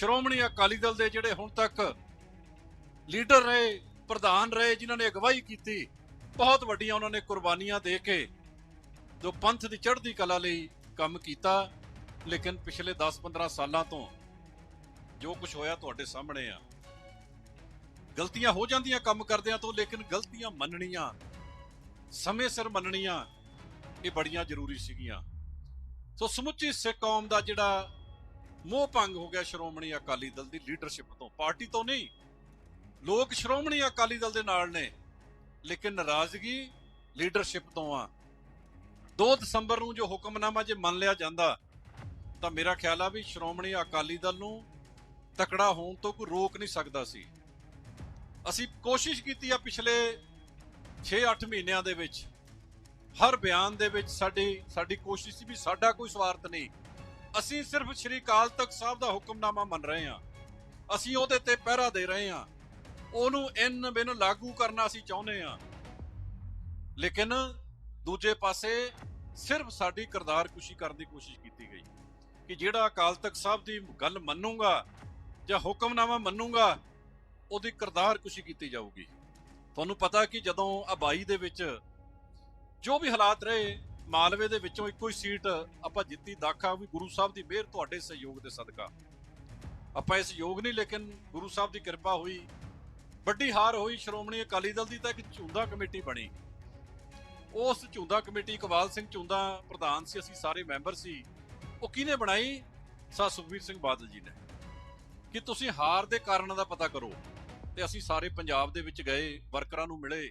ਸ਼੍ਰੋਮਣੀ ਅਕਾਲੀ ਦਲ ਦੇ ਜਿਹੜੇ ਹੁਣ ਤੱਕ ਲੀਡਰ ਰਹੇ, ਪ੍ਰਧਾਨ ਰਹੇ, ਜਿਨ੍ਹਾਂ ਨੇ ਅਗਵਾਈ ਕੀਤੀ, ਬਹੁਤ ਵੱਡੀਆਂ ਉਹਨਾਂ ਨੇ ਕੁਰਬਾਨੀਆਂ ਦੇ ਕੇ ਜੋ ਪੰਥ ਦੀ ਚੜ੍ਹਦੀ ਕਲਾ ਲਈ ਕੰਮ ਕੀਤਾ। ਲੇਕਿਨ ਪਿਛਲੇ 10-15 ਸਾਲਾਂ ਤੋਂ ਜੋ ਕੁਝ ਹੋਇਆ ਤੁਹਾਡੇ ਸਾਹਮਣੇ ਆ, ਗਲਤੀਆਂ ਹੋ ਜਾਂਦੀਆਂ ਕੰਮ ਕਰਦਿਆਂ ਤੋਂ, ਲੇਕਿਨ ਗਲਤੀਆਂ ਮੰਨਣੀਆਂ, ਸਮੇਂ ਸਿਰ ਮੰਨਣੀਆਂ, ਇਹ ਬੜੀਆਂ ਜ਼ਰੂਰੀ ਸੀਗੀਆਂ। ਸੋ ਸਮੁੱਚੀ ਸਿੱਖ ਕੌਮ ਦਾ ਜਿਹੜਾ ਮੋਹ ਭੰਗ ਹੋ ਗਿਆ ਸ਼੍ਰੋਮਣੀ ਅਕਾਲੀ ਦਲ ਦੀ ਲੀਡਰਸ਼ਿਪ ਤੋਂ। ਪਾਰਟੀ ਤੋਂ ਨਹੀਂ। ਲੋਕ ਸ਼੍ਰੋਮਣੀ ਅਕਾਲੀ ਦਲ ਦੇ ਨਾਲ ਨੇ, ਲੇਕਿਨ ਨਾਰਾਜ਼ਗੀ ਲੀਡਰਸ਼ਿਪ ਤੋਂ ਆ। 2 ਦਸੰਬਰ ਨੂੰ ਜੋ ਹੁਕਮਨਾਮਾ ਜੇ ਮੰਨ ਲਿਆ ਜਾਂਦਾ, ਤਾਂ ਮੇਰਾ ਖਿਆਲ ਆ ਵੀ ਸ਼੍ਰੋਮਣੀ ਅਕਾਲੀ ਦਲ ਨੂੰ ਤਕੜਾ ਹੋਣ ਤੋਂ ਕੋਈ ਰੋਕ ਨਹੀਂ ਸਕਦਾ ਸੀ। ਅਸੀਂ ਕੋਸ਼ਿਸ਼ ਕੀਤੀ ਆ ਪਿਛਲੇ 6-8 ਮਹੀਨਿਆਂ ਦੇ ਵਿੱਚ, ਹਰ ਬਿਆਨ ਦੇ ਵਿੱਚ ਸਾਡੀ ਸਾਡੀ ਕੋਸ਼ਿਸ਼ ਸੀ ਵੀ ਸਾਡਾ ਕੋਈ ਸਵਾਰਥ ਨਹੀਂ। ਅਸੀਂ ਸਿਰਫ ਸ਼੍ਰੀ ਅਕਾਲ ਤਖਤ ਸਾਹਿਬ ਦਾ ਹੁਕਮਨਾਮਾ ਮੰਨ ਰਹੇ ਹਾਂ। ਅਸੀਂ ਉਹਦੇ ਤੇ ਪਹਿਰਾ ਦੇ ਰਹੇ ਹਾਂ। ਉਹਨੂੰ ਇਨ ਬਿਨ ਲਾਗੂ ਕਰਨਾ ਅਸੀਂ ਚਾਹੁੰਦੇ ਹਾਂ। ਲੇਕਿਨ ਦੂਜੇ ਪਾਸੇ ਸਿਰਫ ਸਾਡੀ ਕਿਰਦਾਰ ਕੁਸ਼ੀ ਕਰਨ ਦੀ ਕੋਸ਼ਿਸ਼ ਕੀਤੀ ਗਈ ਕਿ ਜਿਹੜਾ ਅਕਾਲ ਤਖਤ ਸਾਹਿਬ ਦੀ ਗੱਲ ਮੰਨੂਗਾ ਜਾਂ ਹੁਕਮਨਾਮਾ ਮੰਨੂਗਾ, ਉਹਦੀ ਕਿਰਦਾਰ ਕੁਸ਼ੀ ਕੀਤੀ ਜਾਊਗੀ। ਤੁਹਾਨੂੰ ਪਤਾ ਕਿ ਜਦੋਂ ਆਬਾਈ ਦੇ ਵਿੱਚ ਜੋ ਵੀ ਹਾਲਾਤ ਰਹੇ ਮਾਲਵੇ ਦੇ ਵਿੱਚੋਂ ਇੱਕੋ ਹੀ ਸੀਟ ਆਪਾਂ ਜਿੱਤੀ ਦਾਖਾ ਵੀ ਗੁਰੂ ਸਾਹਿਬ ਦੀ ਮਿਹਰ ਤੁਹਾਡੇ ਸਹਿਯੋਗ ਦੇ ਸਦਕਾ। ਆਪਾਂ ਇਸ ਯੋਗ ਨਹੀਂ, ਲੇਕਿਨ ਗੁਰੂ ਸਾਹਿਬ ਦੀ ਕਿਰਪਾ ਹੋਈ, ਵੱਡੀ ਹਾਰ ਹੋਈ, ਸ਼੍ਰੋਮਣੀ ਅਕਾਲੀ ਦਲ ਦੀ ਤਾਂ ਇੱਕ ਝੁੰਦਾ ਕਮੇਟੀ ਬਣੀ। ਉਸ ਝੁੰਦਾ ਕਮੇਟੀ ਇਕਬਾਲ ਸਿੰਘ ਝੁੰਦਾ ਪ੍ਰਧਾਨ ਸੀ, ਅਸੀਂ ਸਾਰੇ ਮੈਂਬਰ ਸੀ। ਉਹ ਕਿਹਨੇ ਬਣਾਈ? ਸਾ ਸੁਖਬੀਰ ਸਿੰਘ ਬਾਦਲ ਜੀ ਨੇ। ਕਿ ਤੁਸੀਂ ਹਾਰ ਦੇ ਕਾਰਨਾਂ ਦਾ ਪਤਾ ਕਰੋ ਤੇ ਅਸੀਂ ਸਾਰੇ ਪੰਜਾਬ ਦੇ ਵਿੱਚ ਗਏ, ਵਰਕਰਾਂ ਨੂੰ ਮਿਲੇ।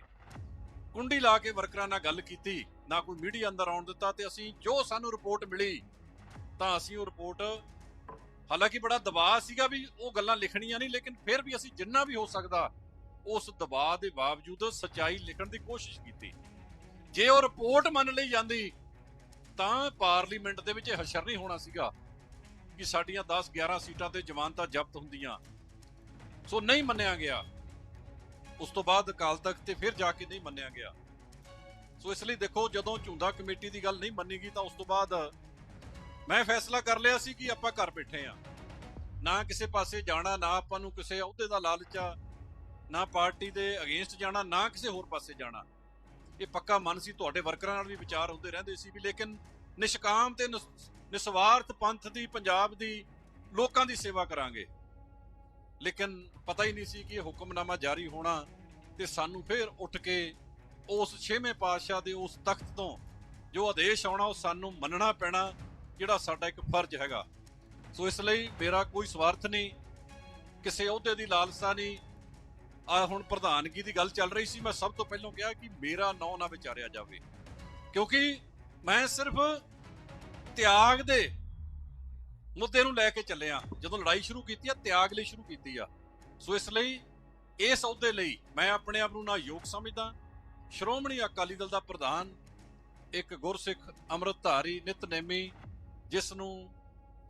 ਕੁੰਡੀ ਲਾ ਕੇ ਵਰਕਰਾਂ ਨਾਲ ਗੱਲ ਕੀਤੀ। ਨਾ ਕੋਈ ਮੀਡੀਆ ਅੰਦਰ ਆਉਣ ਦਿੱਤਾ ਤੇ ਅਸੀਂ ਜੋ ਸਾਨੂੰ ਰਿਪੋਰਟ ਮਿਲੀ, ਤਾਂ ਅਸੀਂ ਉਹ ਰਿਪੋਰਟ, ਹਾਲਾਂਕਿ ਬੜਾ ਦਬਾਅ ਸੀਗਾ ਵੀ ਉਹ ਗੱਲਾਂ ਲਿਖਣੀਆਂ ਨਹੀਂ, ਲੇਕਿਨ ਫਿਰ ਵੀ ਅਸੀਂ ਜਿੰਨਾ ਵੀ ਹੋ ਸਕਦਾ, ਉਸ ਦਬਾਅ ਦੇ ਬਾਵਜੂਦ ਸੱਚਾਈ ਲਿਖਣ ਦੀ ਕੋਸ਼ਿਸ਼ ਕੀਤੀ। ਜੇ ਉਹ ਰਿਪੋਰਟ ਮੰਨ ਲਈ ਜਾਂਦੀ, ਤਾਂ ਪਾਰਲੀਮੈਂਟ ਦੇ ਵਿੱਚ ਇਹ ਹਸ਼ਰ ਨਹੀਂ ਹੋਣਾ ਸੀਗਾ ਕਿ ਸਾਡੀਆਂ 10 11 ਸੀਟਾਂ ਤੇ ਜ਼ਮਾਨਤਾਂ ਜ਼ਬਤ ਹੁੰਦੀਆਂ। ਸੋ ਨਹੀਂ ਮੰਨਿਆ ਗਿਆ। ਉਸ ਤੋਂ ਬਾਅਦ ਅਕਾਲ ਤਖਤ ਤੇ ਫਿਰ ਜਾ ਕੇ ਨਹੀਂ ਮੰਨਿਆ ਗਿਆ। ਸੋ ਇਸ ਲਈ ਦੇਖੋ, ਜਦੋਂ ਝੁੰਦਾ ਕਮੇਟੀ ਦੀ ਗੱਲ ਨਹੀਂ ਮੰਨੀ ਗਈ ਤਾਂ ਉਸ ਤੋਂ ਬਾਅਦ ਮੈਂ ਫੈਸਲਾ ਕਰ ਲਿਆ ਸੀ ਕਿ ਆਪਾਂ ਘਰ ਬੈਠੇ ਆ ਨਾ ਕਿਸੇ ਪਾਸੇ ਜਾਣਾ, ਨਾ ਆਪਾਂ ਨੂੰ ਕਿਸੇ ਅਹੁਦੇ ਦਾ ਲਾਲਚ ਆ, ਨਾ ਪਾਰਟੀ ਦੇ ਅਗੇਂਸਟ ਜਾਣਾ, ਨਾ ਕਿਸੇ ਹੋਰ ਪਾਸੇ ਜਾਣਾ। ਇਹ ਪੱਕਾ ਮਨ ਸੀ, ਤੁਹਾਡੇ ਵਰਕਰਾਂ ਨਾਲ ਵੀ ਵਿਚਾਰ ਹੁੰਦੇ ਰਹਿੰਦੇ ਸੀ ਵੀ ਲੇਕਿਨ ਨਿਸ਼ਕਾਮ ਤੇ ਨਿਸਵਾਰਥ ਪੰਥ ਦੀ, ਪੰਜਾਬ ਦੀ ਲੋਕਾਂ ਦੀ ਸੇਵਾ ਕਰਾਂਗੇ। ਲੇਕਿਨ ਪਤਾ ਹੀ ਨਹੀਂ ਸੀ ਕਿ ਇਹ ਹੁਕਮਨਾਮਾ ਜਾਰੀ ਹੋਣਾ ਤੇ ਸਾਨੂੰ ਫਿਰ ਉੱਠ ਕੇ ਉਸ ਛੇਵੇਂ ਪਾਤਸ਼ਾਹ ਦੇ ਉਸ ਤਖਤ ਤੋਂ ਜੋ ਆਦੇਸ਼ ਆਉਣਾ, ਉਹ ਸਾਨੂੰ ਮੰਨਣਾ ਪੈਣਾ, ਜਿਹੜਾ ਸਾਡਾ ਇੱਕ ਫਰਜ਼ ਹੈਗਾ। ਸੋ ਇਸ ਲਈ ਮੇਰਾ ਕੋਈ ਸਵਾਰਥ ਨਹੀਂ, ਕਿਸੇ ਅਹੁਦੇ ਦੀ ਲਾਲਸਾ ਨਹੀਂ। ਆ ਹੁਣ ਪ੍ਰਧਾਨਗੀ ਦੀ ਗੱਲ ਚੱਲ ਰਹੀ ਸੀ, ਮੈਂ ਸਭ ਤੋਂ ਪਹਿਲਾਂ ਕਿਹਾ ਕਿ ਮੇਰਾ ਨਾਂ ਨਾ ਵਿਚਾਰਿਆ ਜਾਵੇ। ਕਿਉਂਕਿ ਮੈਂ ਸਿਰਫ ਤਿਆਗ ਦੇ ਮੁੱਦੇ ਨੂੰ ਲੈ ਕੇ ਚੱਲਿਆ। ਜਦੋਂ ਲੜਾਈ ਸ਼ੁਰੂ ਕੀਤੀ ਆ, ਤਿਆਗ ਲਈ ਸ਼ੁਰੂ ਕੀਤੀ ਆ। ਸੋ ਇਸ ਲਈ, ਇਸ ਅਹੁਦੇ ਲਈ ਮੈਂ ਆਪਣੇ ਆਪ ਨੂੰ ਨਾ ਯੋਗ ਸਮਝਦਾ ਸ਼੍ਰੋਮਣੀ ਅਕਾਲੀ ਦਲ ਦਾ ਪ੍ਰਧਾਨ, ਇੱਕ ਗੁਰਸਿੱਖ ਅੰਮ੍ਰਿਤਧਾਰੀ ਨਿਤਨੇਮੀ ਜਿਸ ਨੂੰ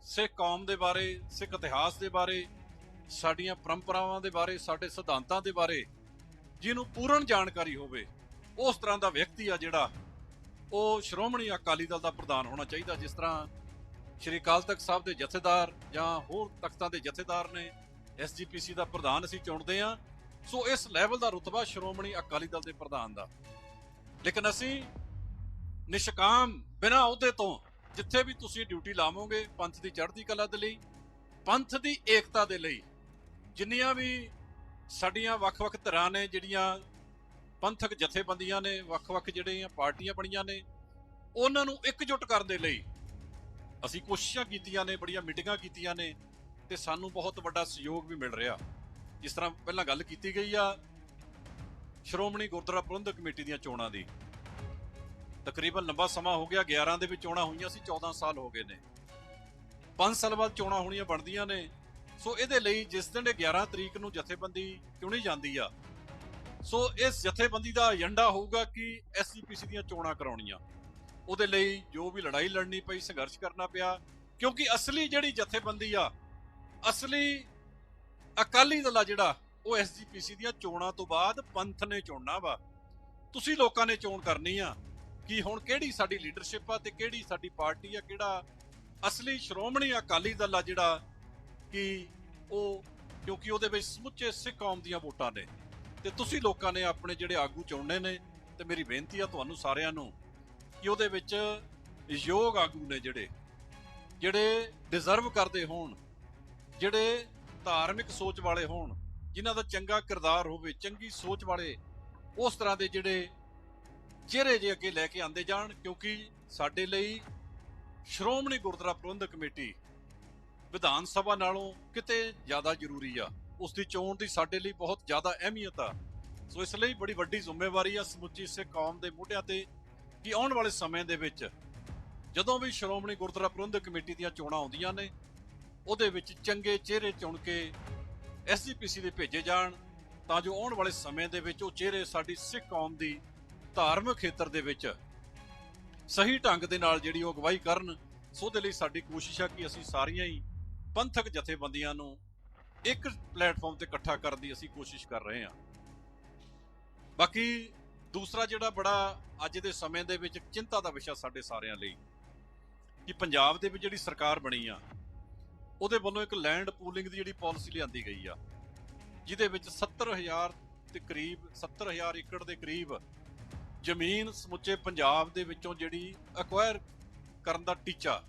ਸਿੱਖ ਕੌਮ ਦੇ ਬਾਰੇ, ਸਿੱਖ ਇਤਿਹਾਸ ਦੇ ਬਾਰੇ, ਸਾਡੀਆਂ ਪਰੰਪਰਾਵਾਂ ਦੇ ਬਾਰੇ, ਸਾਡੇ ਸਿਧਾਂਤਾਂ ਦੇ ਬਾਰੇ, ਜਿਹਨੂੰ ਪੂਰਨ ਜਾਣਕਾਰੀ ਹੋਵੇ, ਉਸ ਤਰ੍ਹਾਂ ਦਾ ਵਿਅਕਤੀ ਆ ਜਿਹੜਾ ਉਹ ਸ਼੍ਰੋਮਣੀ ਅਕਾਲੀ ਦਲ ਦਾ ਪ੍ਰਧਾਨ ਹੋਣਾ ਚਾਹੀਦਾ, ਜਿਸ ਤਰ੍ਹਾਂ ਸ਼੍ਰੀ ਅਕਾਲ ਤਖਤ ਸਾਹਿਬ ਦੇ ਜਥੇਦਾਰ ਜਾਂ ਹੋਰ ਤਖਤਾਂ ਦੇ ਜਥੇਦਾਰ ਨੇ ਐਸਜੀਪੀਸੀ ਦਾ ਪ੍ਰਧਾਨ ਅਸੀਂ ਚੁਣਦੇ ਆ ਸੋ ਇਸ ਲੈਵਲ ਦਾ ਰੁਤਬਾ ਸ਼੍ਰੋਮਣੀ ਅਕਾਲੀ ਦਲ ਦੇ ਪ੍ਰਧਾਨ ਦਾ। ਲੇਕਿਨ ਅਸੀਂ ਨਿਸ਼ਕਾਮ ਬਿਨਾਂ ਅਹੁਦੇ ਤੋਂ ਜਿੱਥੇ ਵੀ ਤੁਸੀਂ ਡਿਊਟੀ ਲਾਵੋਗੇ, ਪੰਥ ਦੀ ਚੜ੍ਹਦੀ ਕਲਾ ਦੇ ਲਈ, ਪੰਥ ਦੀ ਏਕਤਾ ਦੇ ਲਈ, ਜਿੰਨੀਆਂ ਵੀ ਸਾਡੀਆਂ ਵੱਖ-ਵੱਖ ਧਿਰਾਂ ਨੇ, ਜਿਹੜੀਆਂ ਪੰਥਕ ਜਥੇਬੰਦੀਆਂ ਨੇ, ਵੱਖ-ਵੱਖ ਜਿਹੜੀਆਂ ਪਾਰਟੀਆਂ ਬਣੀਆਂ ਨੇ, ਉਹਨਾਂ ਨੂੰ ਇਕਜੁੱਟ ਕਰਨ ਦੇ ਲਈ ਅਸੀਂ ਕੋਸ਼ਿਸ਼ਾਂ ਕੀਤੀਆਂ ਨੇ, ਬੜੀਆਂ ਮੀਟਿੰਗਾਂ ਕੀਤੀਆਂ ਨੇ ਤੇ ਸਾਨੂੰ ਬਹੁਤ ਵੱਡਾ ਸਹਿਯੋਗ ਵੀ ਮਿਲ ਰਿਹਾ। ਜਿਸ ਤਰ੍ਹਾਂ ਪਹਿਲਾਂ ਗੱਲ ਕੀਤੀ ਗਈ ਆ, ਸ਼੍ਰੋਮਣੀ ਗੁਰਦੁਆਰਾ ਪ੍ਰਬੰਧਕ ਕਮੇਟੀ ਦੀਆਂ ਚੋਣਾਂ ਦੀ। ਤਕਰੀਬਨ ਲੰਬਾ ਸਮਾਂ ਹੋ ਗਿਆ 11 ਦੇ ਵਿੱਚ ਚੋਣਾਂ ਹੋਈਆਂ ਸੀ 14 ਸਾਲ ਹੋ ਗਏ ਨੇ। 5 ਸਾਲ ਬਾਅਦ ਚੋਣਾਂ ਹੋਣੀਆਂ ਬਣਦੀਆਂ ਨੇ। ਸੋ ਇਹਦੇ ਲਈ ਜਿਸ ਦਿਨ ਇਹ 11 ਤਰੀਕ ਨੂੰ ਜਥੇਬੰਦੀ ਚੁਣੀ ਜਾਂਦੀ ਆ, ਸੋ ਇਸ ਜਥੇਬੰਦੀ ਦਾ ਏਜੰਡਾ ਹੋਊਗਾ ਕਿ ਐਸਜੀਪੀਸੀ ਦੀਆਂ ਚੋਣਾਂ ਕਰਾਉਣੀਆਂ। ਉਹਦੇ ਲਈ ਜੋ ਵੀ ਲੜਾਈ ਲੜਨੀ ਪਈ, ਸੰਘਰਸ਼ ਕਰਨਾ ਪਿਆ, ਕਿਉਂਕਿ ਅਸਲੀ ਜਿਹੜੀ ਜਥੇਬੰਦੀ ਆ, ਅਸਲੀ ਅਕਾਲੀ ਦਲ ਆ ਜਿਹੜਾ, ਉਹ ਐਸਜੀਪੀਸੀ ਦੀਆਂ ਚੋਣਾਂ ਤੋਂ ਬਾਅਦ ਪੰਥ ਨੇ ਚੁਣਨਾ ਵਾ। ਤੁਸੀਂ ਲੋਕਾਂ ਨੇ ਚੋਣ ਕਰਨੀ ਆ ਕਿ ਹੁਣ ਕਿਹੜੀ ਸਾਡੀ ਲੀਡਰਸ਼ਿਪ ਆ ਤੇ ਕਿਹੜੀ ਸਾਡੀ ਪਾਰਟੀ ਆ, ਕਿਹੜਾ ਅਸਲੀ ਸ਼੍ਰੋਮਣੀ ਅਕਾਲੀ ਦਲ ਆ ਜਿਹੜਾ ਕਿ ਉਹ, ਕਿਉਂਕਿ ਉਹਦੇ ਵਿੱਚ ਸਮੁੱਚੇ ਸਿੱਖ ਕੌਮ ਦੀਆਂ ਵੋਟਾਂ ਨੇ। ਤੇ ਤੁਸੀਂ ਲੋਕਾਂ ਨੇ ਆਪਣੇ ਜਿਹੜੇ ਆਗੂ ਚੁਣਨੇ ਨੇ, ਤੇ ਮੇਰੀ ਬੇਨਤੀ ਆ ਤੁਹਾਨੂੰ ਸਾਰਿਆਂ ਨੂੰ ਕਿ ਉਹਦੇ ਵਿੱਚ ਯੋਗ ਆਗੂ ਨੇ ਜਿਹੜੇ ਜਿਹੜੇ ਡਿਜ਼ਰਵ ਕਰਦੇ ਹੋਣ, ਜਿਹੜੇ ਧਾਰਮਿਕ ਸੋਚ ਵਾਲੇ ਹੋਣ, ਜਿਨ੍ਹਾਂ ਦਾ ਚੰਗਾ ਕਿਰਦਾਰ ਹੋਵੇ, ਚੰਗੀ ਸੋਚ ਵਾਲੇ ਉਸ ਤਰ੍ਹਾਂ ਦੇ ਜਿਹੜੇ ਚਿਹਰੇ ਜੇ ਅੱਗੇ ਲੈ ਕੇ ਆਂਦੇ ਜਾਣ, ਕਿਉਂਕਿ ਸਾਡੇ ਲਈ ਸ਼੍ਰੋਮਣੀ ਗੁਰਦੁਆਰਾ ਪ੍ਰਬੰਧਕ ਕਮੇਟੀ ਵਿਧਾਨ ਸਭਾ ਨਾਲੋਂ ਕਿਤੇ ਜ਼ਿਆਦਾ ਜ਼ਰੂਰੀ ਆ। ਉਸ ਦੀ ਚੋਣ ਦੀ ਸਾਡੇ ਲਈ ਬਹੁਤ ਜ਼ਿਆਦਾ ਅਹਿਮੀਅਤ ਆ। ਸੋ ਇਸ ਲਈ ਬੜੀ ਵੱਡੀ ਜ਼ਿੰਮੇਵਾਰੀ ਆ ਸਮੁੱਚੀ ਸਿੱਖ ਕੌਮ ਦੇ ਮੋਢਿਆਂ ਤੇ ਕਿ ਆਉਣ ਵਾਲੇ ਸਮੇਂ ਦੇ ਵਿੱਚ ਜਦੋਂ ਵੀ ਸ਼੍ਰੋਮਣੀ ਗੁਰਦੁਆਰਾ ਪ੍ਰਬੰਧਕ ਕਮੇਟੀ ਦੀਆਂ ਚੋਣਾਂ ਆਉਂਦੀਆਂ ਨੇ ਉਹਦੇ ਵਿੱਚ ਚੰਗੇ ਚਿਹਰੇ ਚੁਣ ਕੇ ਐਸਜੀਪੀਸੀ ਦੇ ਭੇਜੇ ਜਾਣ, ਤਾਂ ਜੋ ਆਉਣ ਵਾਲੇ ਸਮੇਂ ਦੇ ਵਿੱਚ ਉਹ ਚਿਹਰੇ ਸਾਡੀ ਸਿੱਖ ਕੌਮ ਦੀ ਧਾਰਮਿਕ ਖੇਤਰ ਦੇ ਵਿੱਚ ਸਹੀ ਢੰਗ ਦੇ ਨਾਲ ਜਿਹੜੀ ਉਹ ਅਗਵਾਈ ਕਰਨ ਸੋ ਉਹਦੇ ਲਈ ਸਾਡੀ ਕੋਸ਼ਿਸ਼ ਹੈ ਕਿ ਅਸੀਂ ਸਾਰੀਆਂ ਹੀ ਪੰਥਕ ਜਥੇਬੰਦੀਆਂ ਨੂੰ ਇੱਕ ਪਲੇਟਫਾਰਮ ਤੇ ਇਕੱਠਾ ਕਰਨ ਦੀ ਅਸੀਂ ਕੋਸ਼ਿਸ਼ ਕਰ ਰਹੇ ਹਾਂ। ਬਾਕੀ ਦੂਸਰਾ ਜਿਹੜਾ ਬੜਾ ਅੱਜ ਦੇ ਸਮੇਂ ਦੇ ਵਿੱਚ ਚਿੰਤਾ ਦਾ ਵਿਸ਼ਾ ਸਾਡੇ ਸਾਰਿਆਂ ਲਈ ਕਿ ਪੰਜਾਬ ਦੇ ਵਿੱਚ ਜਿਹੜੀ ਸਰਕਾਰ ਬਣੀ ਆ ਉਹਦੇ ਵੱਲੋਂ ਇੱਕ ਲੈਂਡ ਪੂਲਿੰਗ ਦੀ ਜਿਹੜੀ ਪਾਲਿਸੀ ਲਿਆਂਦੀ ਗਈ ਆ, ਜਿਹਦੇ ਵਿੱਚ 70000 ਦੇ ਕਰੀਬ 70000 ਏਕੜ ਦੇ ਕਰੀਬ ਜ਼ਮੀਨ ਸਮੁੱਚੇ ਪੰਜਾਬ ਦੇ ਵਿੱਚੋਂ ਜਿਹੜੀ ਅਕਵਾਇਰ ਕਰਨ ਦਾ ਟੀਚਾ,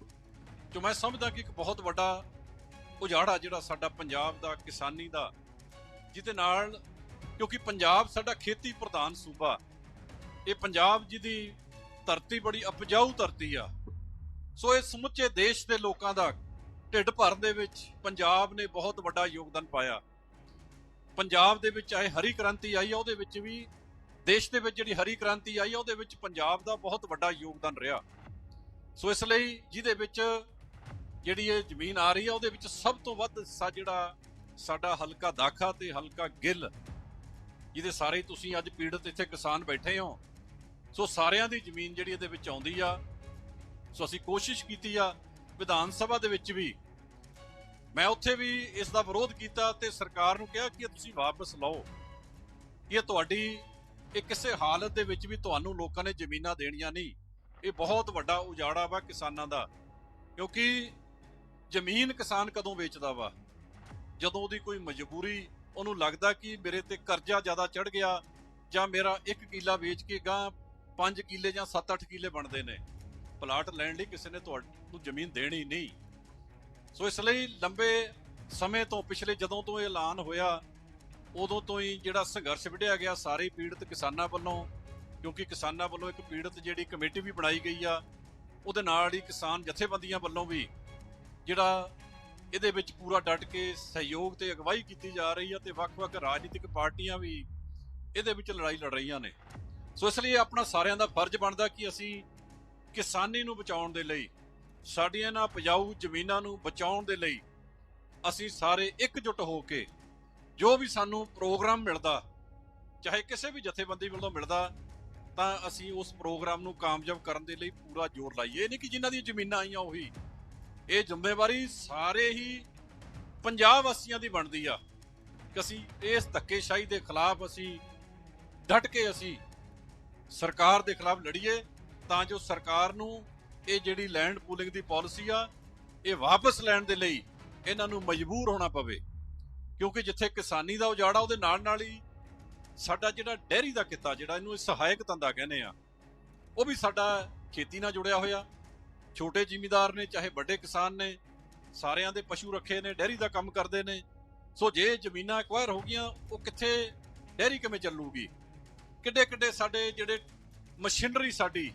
ਜੋ ਮੈਂ ਸਮਝਦਾ ਕਿ ਇੱਕ ਬਹੁਤ ਵੱਡਾ ਉਜਾੜਾ ਜਿਹੜਾ ਸਾਡਾ ਪੰਜਾਬ ਦਾ, ਕਿਸਾਨੀ ਦਾ, ਜਿਹਦੇ ਨਾਲ ਕਿਉਂਕਿ ਪੰਜਾਬ ਸਾਡਾ ਖੇਤੀ ਪ੍ਰਧਾਨ ਸੂਬਾ, ਇਹ ਪੰਜਾਬ ਜਿਹਦੀ ਧਰਤੀ ਬੜੀ ਉਪਜਾਊ ਧਰਤੀ ਆ। ਸੋ ਇਹ ਸਮੁੱਚੇ ਦੇਸ਼ ਦੇ ਲੋਕਾਂ ਦਾ ਢਿੱਡ ਭਰਨ ਦੇ ਵਿੱਚ ਪੰਜਾਬ ਨੇ ਬਹੁਤ ਵੱਡਾ ਯੋਗਦਾਨ ਪਾਇਆ। ਪੰਜਾਬ ਦੇ ਵਿੱਚ ਆਏ ਹਰੀ ਕ੍ਰਾਂਤੀ ਆਈ ਆ, ਉਹਦੇ ਵਿੱਚ ਵੀ, ਦੇਸ਼ ਦੇ ਵਿੱਚ ਜਿਹੜੀ ਹਰੀ ਕ੍ਰਾਂਤੀ ਆਈ ਆ, ਉਹਦੇ ਵਿੱਚ ਪੰਜਾਬ ਦਾ ਬਹੁਤ ਵੱਡਾ ਯੋਗਦਾਨ ਰਿਹਾ। ਸੋ ਇਸ ਲਈ ਜਿਹਦੇ ਵਿੱਚ ਜਿਹੜੀ ਇਹ ਜ਼ਮੀਨ ਆ ਰਹੀ ਆ, ਉਹਦੇ ਵਿੱਚ ਸਭ ਤੋਂ ਵੱਧ ਹਿੱਸਾ ਜਿਹੜਾ ਸਾਡਾ ਹਲਕਾ ਦਾਖਾ ਤੇ ਹਲਕਾ ਗਿੱਲ, ਜਿਹਦੇ ਸਾਰੇ ਤੁਸੀਂ ਅੱਜ ਪੀੜਤ ਇੱਥੇ ਕਿਸਾਨ ਬੈਠੇ ਹੋ। ਸੋ ਸਾਰਿਆਂ ਦੀ ਜ਼ਮੀਨ ਜਿਹੜੀ ਇਹਦੇ ਵਿੱਚ ਆਉਂਦੀ ਆ। ਸੋ ਅਸੀਂ ਕੋਸ਼ਿਸ਼ ਕੀਤੀ ਆ ਵਿਧਾਨ ਸਭਾ ਦੇ ਵਿੱਚ ਵੀ ਮੈਂ ਉੱਥੇ ਵੀ ਇਸ ਦਾ ਵਿਰੋਧ ਕੀਤਾ ਤੇ ਸਰਕਾਰ ਨੂੰ ਕਿਹਾ ਕਿ ਤੁਸੀਂ ਵਾਪਸ ਲਓ। ਇਹ ਤੁਹਾਡੀ, ਇਹ ਕਿਸੇ ਹਾਲਤ ਦੇ ਵਿੱਚ ਵੀ ਤੁਹਾਨੂੰ ਲੋਕਾਂ ਨੇ ਜ਼ਮੀਨਾਂ ਦੇਣੀਆਂ ਨਹੀਂ। ਇਹ ਬਹੁਤ ਵੱਡਾ ਉਜਾੜਾ ਵਾ ਕਿਸਾਨਾਂ ਦਾ। ਕਿਉਂਕਿ ਜ਼ਮੀਨ ਕਿਸਾਨ ਕਦੋਂ ਵੇਚਦਾ ਵਾ? ਜਦੋਂ ਉਹਦੀ ਕੋਈ ਮਜਬੂਰੀ, ਉਹਨੂੰ ਲੱਗਦਾ ਕਿ ਮੇਰੇ ਤੇ ਕਰਜ਼ਾ ਜ਼ਿਆਦਾ ਚੜ ਗਿਆ ਜਾਂ ਮੇਰਾ 1 ਕਿੱਲਾ ਵੇਚ ਕੇ ਗਾਂ 5 ਕਿੱਲੇ ਜਾਂ 7-8 ਕਿੱਲੇ ਬਣਦੇ ਨੇ। ਪਲਾਟ ਲੈਣ ਲਈ ਕਿਸੇ ਨੇ ਤੁਹਾਨੂੰ ਜ਼ਮੀਨ ਦੇਣੀ ਨਹੀਂ। ਸੋ ਇਸ ਲਈ ਲੰਬੇ ਸਮੇਂ ਤੋਂ ਪਿਛਲੇ ਜਦੋਂ ਤੋਂ ਇਹ ਐਲਾਨ ਹੋਇਆ, ਉਦੋਂ ਤੋਂ ਹੀ ਜਿਹੜਾ ਸੰਘਰਸ਼ ਵਿੱਢਿਆ ਗਿਆ ਸਾਰੇ ਪੀੜਤ ਕਿਸਾਨਾਂ ਵੱਲੋਂ, ਕਿਉਂਕਿ ਕਿਸਾਨਾਂ ਵੱਲੋਂ ਇੱਕ ਪੀੜਤ ਜਿਹੜੀ ਕਮੇਟੀ ਵੀ ਬਣਾਈ ਗਈ ਆ, ਉਹਦੇ ਨਾਲ ਹੀ ਕਿਸਾਨ ਜਥੇਬੰਦੀਆਂ ਵੱਲੋਂ ਵੀ ਜਿਹੜਾ ਇਹਦੇ ਵਿੱਚ ਪੂਰਾ ਡਟ ਕੇ ਸਹਿਯੋਗ ਤੇ ਅਗਵਾਈ ਕੀਤੀ ਜਾ ਰਹੀ ਆ ਤੇ ਵੱਖ-ਵੱਖ ਰਾਜਨੀਤਿਕ ਪਾਰਟੀਆਂ ਵੀ ਇਹਦੇ ਵਿੱਚ ਲੜਾਈ ਲੜ ਰਹੀਆਂ ਨੇ। ਸੋ ਇਸ ਲਈ ਆਪਣਾ ਸਾਰਿਆਂ ਦਾ ਫਰਜ਼ ਬਣਦਾ ਕਿ ਅਸੀਂ ਕਿਸਾਨੀ ਨੂੰ ਬਚਾਉਣ ਦੇ ਲਈ, ਸਾਡੀਆਂ ਇਹਨਾਂ ਉਪਜਾਊ ਜ਼ਮੀਨਾਂ ਨੂੰ ਬਚਾਉਣ ਦੇ ਲਈ ਅਸੀਂ ਸਾਰੇ ਇਕਜੁੱਟ ਹੋ ਕੇ ਜੋ ਵੀ ਸਾਨੂੰ ਪ੍ਰੋਗਰਾਮ ਮਿਲਦਾ, ਚਾਹੇ ਕਿਸੇ ਵੀ ਜਥੇਬੰਦੀ ਵੱਲੋਂ ਮਿਲਦਾ, ਤਾਂ ਅਸੀਂ ਉਸ ਪ੍ਰੋਗਰਾਮ ਨੂੰ ਕਾਮਯਾਬ ਕਰਨ ਦੇ ਲਈ ਪੂਰਾ ਜ਼ੋਰ ਲਾਈਏ। ਇਹ ਨਹੀਂ ਕਿ ਜਿਨ੍ਹਾਂ ਦੀਆਂ ਜ਼ਮੀਨਾਂ ਆਈਆਂ ਉਹੀ। ਇਹ ਜ਼ਿੰਮੇਵਾਰੀ ਸਾਰੇ ਹੀ ਪੰਜਾਬ ਵਾਸੀਆਂ ਦੀ ਬਣਦੀ ਆ ਕਿ ਅਸੀਂ ਇਸ ਧੱਕੇਸ਼ਾਹੀ ਦੇ ਖਿਲਾਫ ਅਸੀਂ, ਡਟ ਕੇ ਅਸੀਂ ਸਰਕਾਰ ਦੇ ਖਿਲਾਫ ਲੜੀਏ। ਤਾਂ ਜੋ ਸਰਕਾਰ ਨੂੰ ਇਹ ਜਿਹੜੀ ਲੈਂਡ ਪੂਲਿੰਗ ਦੀ ਪਾਲਿਸੀ ਆ, ਇਹ ਵਾਪਸ ਲੈਣ ਦੇ ਲਈ ਇਹਨਾਂ ਨੂੰ ਮਜਬੂਰ ਹੋਣਾ ਪਵੇ। ਕਿਉਂਕਿ ਜਿੱਥੇ ਕਿਸਾਨੀ ਦਾ ਉਜਾੜਾ, ਉਹਦੇ ਨਾਲ ਨਾਲ ਹੀ ਸਾਡਾ ਜਿਹੜਾ ਡੈਰੀ ਦਾ ਕਿੱਤਾ, ਜਿਹੜਾ ਇਹਨੂੰ ਸਹਾਇਕ ਧੰਦਾ ਕਹਿੰਦੇ ਆ, ਉਹ ਵੀ ਸਾਡਾ ਖੇਤੀ ਨਾਲ ਜੁੜਿਆ ਹੋਇਆ। ਛੋਟੇ ਜ਼ਿਮੀਦਾਰ ਨੇ, ਚਾਹੇ ਵੱਡੇ ਕਿਸਾਨ ਨੇ, ਸਾਰਿਆਂ ਦੇ ਪਸ਼ੂ ਰੱਖੇ ਨੇ, ਡੈਰੀ ਦਾ ਕੰਮ ਕਰਦੇ ਨੇ। ਸੋ ਜੇ ਜ਼ਮੀਨਾਂ ਐਕਵਾਇਰ ਹੋ ਗਈਆਂ, ਉਹ ਕਿੱਥੇ ਡੈਰੀ ਕਿਵੇਂ ਚੱਲੂਗੀ? ਕਿੱਡੇ ਕਿੱਡੇ ਸਾਡੇ ਜਿਹੜੇ ਮਸ਼ੀਨਰੀ ਸਾਡੀ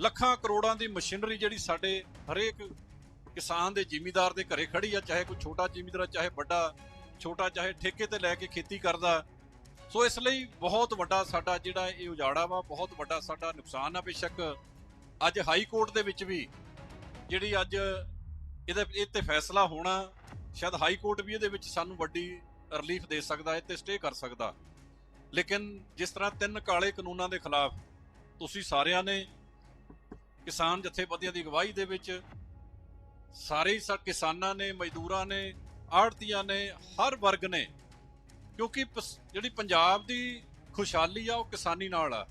ਲੱਖਾਂ ਕਰੋੜਾਂ ਦੀ ਮਸ਼ੀਨਰੀ ਜਿਹੜੀ ਸਾਡੇ ਹਰੇਕ ਕਿਸਾਨ ਦੇ ਜ਼ਿਮੀਦਾਰ ਦੇ ਘਰੇ ਖੜੀ ਆ, ਚਾਹੇ ਕੋਈ ਛੋਟਾ ਜ਼ਿਮੀਦਾਰ ਚਾਹੇ ਵੱਡਾ, ਛੋਟਾ, ਚਾਹੇ ਠੇਕੇ ਤੇ ਲੈ ਕੇ ਖੇਤੀ ਕਰਦਾ। ਸੋ ਇਸ ਲਈ ਬਹੁਤ ਵੱਡਾ ਸਾਡਾ ਜਿਹੜਾ ਇਹ ਉਜਾੜਾ ਵਾ, ਬਹੁਤ ਵੱਡਾ ਸਾਡਾ ਨੁਕਸਾਨ ਆ ਬੇਸ਼ੱਕ। ਅੱਜ ਹਾਈ ਕੋਰਟ ਦੇ ਵਿੱਚ ਵੀ ਜਿਹੜੀ ਅੱਜ ਇਹਦੇ, ਇਹ ਤੇ ਫੈਸਲਾ ਹੋਣਾ, ਸ਼ਾਇਦ ਹਾਈ ਕੋਰਟ ਵੀ ਇਹਦੇ ਵਿੱਚ ਸਾਨੂੰ ਵੱਡੀ ਰਿਲੀਫ ਦੇ ਸਕਦਾ ਹੈ ਤੇ ਸਟੇ ਕਰ ਸਕਦਾ। ਲੇਕਿਨ ਜਿਸ ਤਰ੍ਹਾਂ ਤਿੰਨ ਕਾਲੇ ਕਾਨੂੰਨਾਂ ਦੇ ਖਿਲਾਫ ਤੁਸੀਂ ਸਾਰਿਆਂ ਨੇ ਕਿਸਾਨ ਜਥੇਬੰਦੀਆਂ ਦੀ ਅਗਵਾਈ ਦੇ ਵਿੱਚ ਸਾਰੇ ਹੀ ਕਿਸਾਨਾਂ ਨੇ, ਮਜ਼ਦੂਰਾਂ ਨੇ ਆੜਤੀਆਂ ਨੇ, ਹਰ ਵਰਗ ਨੇ, ਕਿਉਂਕਿ ਪਸ- ਜਿਹੜੀ ਪੰਜਾਬ ਦੀ ਖੁਸ਼ਹਾਲੀ ਆ, ਉਹ ਕਿਸਾਨੀ ਨਾਲ ਆ।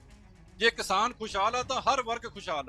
ਜੇ ਕਿਸਾਨ ਖੁਸ਼ਹਾਲ ਆ, ਤਾਂ ਹਰ ਵਰਗ ਖੁਸ਼ਹਾਲ ਆ।